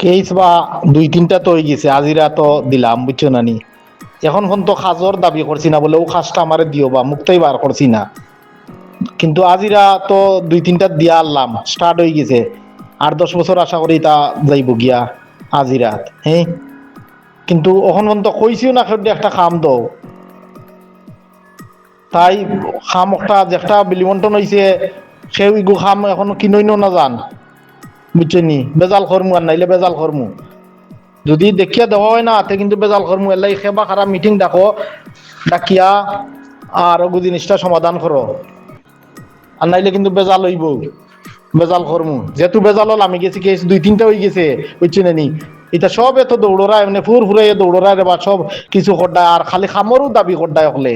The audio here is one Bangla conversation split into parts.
কেস বা দুই তিনটা তো হয়ে গেছে, আজিরা তো দিলাম, বুঝছ না নি এখন ফোন তো খাজর দাবি করছি না বলে ও খাসটা আমারে দিও বা মুক্তই বার করছি না। কিন্তু আজিরা তো দুই তিনটা দিয়া আনলাম স্টার্ট হয়ে গেছে। আট দশ বছর আশা করি তা যাইব গিয়া আজিরাত হ্যাঁ? কিন্তু এখন পর্যন্ত কইছিও না খেয়ে একটা খাম দাও। তাই খাম একটা, যেটা বিলিমন্টন হয়েছে সেও ইগু খাম এখন কিনইনো না যান বুঝছেন? বেজাল খরমু আর নাইলে বেজাল খরমু যদি দেখিয়া দেওয়া হয় না, তে কিন্তু বেজাল খরমু এলাই সেবা খারাপ মিটিং ডাকো। ডাকিয়া আর ওগু জিনিসটা সমাধান করো আর নাইলে কিন্তু বেজাল হইব। বেজাল খরমু যেহেতু বেজাল হল, আমি গেছি কেস দুই তিনটা হয়ে গেছে, বুঝছেন নি? এটা সব এত দৌড়রা মানে ফুর ফুরাই দৌড়রা বা সব কিছু করডায় আর খালি খামরও দাবি করডায় হলে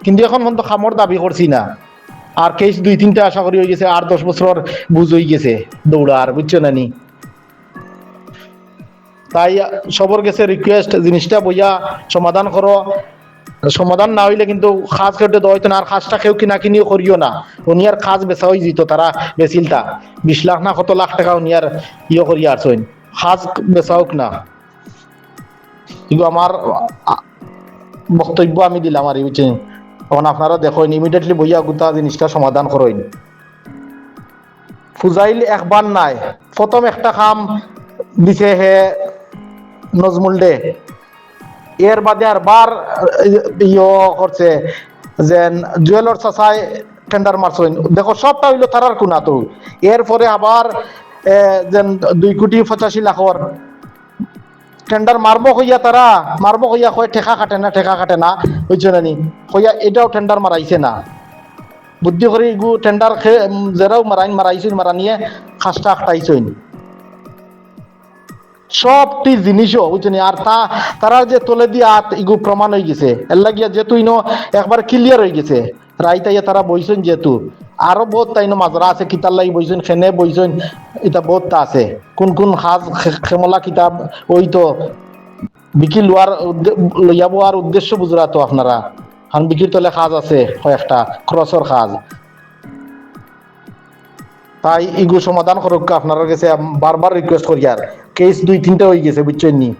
কিন্তু এখন পর্যন্ত খামর দাবি করছি না। আর কেস দুই, তিনটা আশা করি হয়ে গেছে, আর দশ বছর বুঝ হয়ে গেছে দৌড়া আর বুঝছ না নি? তাই সবর গেছে রিকোয়েস্ট জিনিসটা বইয়া সমাধান করো। সমাধান না হইলে কিন্তু খাজ কেটে দেওয়া হইতো না, আর খাজটা কেউ কিনা কিনিও করিও না। উনি আর খাজ বেচা হয়ে যেত তারা বেচিলতা। বিশ লাখ না কত লাখ টাকা উনি আর ইয়ে করিয়া আসইন। খাজ বেচা হোক না। কিন্তু আমার বক্তব্য আমি দিলাম আর বুঝছেন তখন আপনারা দেখেন ইমিডিয়েটলি বইয়া গুতা জিনিসটা সমাধান করেন। ফুজাইল একবার নাই, প্রথম একটা খাম দিছে হে নজমুল ডে এর বাদে আর বার ইয়ে করছে যে জুয়েলর চাচাই টেন্ডার মারছেন। দেখো, সবটা হইল তারার কোনা তো। এরপরে আবার দুই কোটি পঁচাশি লাখর টেন্ডার মারবো কইয়া তারা মারবো কইয়া কয় ঠেকা কাটে না ঠেকা কাটে না বুঝছ না কইয়া এটাও টেন্ডার মারাইছে না বুদ্ধি করে ইগু টেন্ডার জেরাও মারাইন মারাইছেন মারা নিয়ে খাসটা আখটাইছেন সবটি জিনিসও বুঝছেন আর তা তারা যে তোলে দিয়ে আত ইগু প্রমাণ হয়ে গেছে। এর লাগিয়া যেহেতু ইনো একবার ক্লিয়ার হয়ে গেছে। রাইতাইয়া তারা বইছেন যেহেতু। আরও বহুত তাইনো মাজরা আছে কিতার লাগি বইছেন খেনে বইছেন এটা বহুতটা আছে। কোন কোন সাজ খেমলা কিতাব ওই তো বিকি উদ্দে- লইয়া বোয়ার উদ্দেশ্য বুঝরা তো আপনারা। কারণ বিকির তলে সাজ আছে কয়েকটা ক্রসর সাজ। তাই ইগু সমাধান করুক আপনার কাছে বারবার রিকোয়েস্ট করি আর কেস দুই, তিনটা হয়ে গেছে বুঝছেন নি?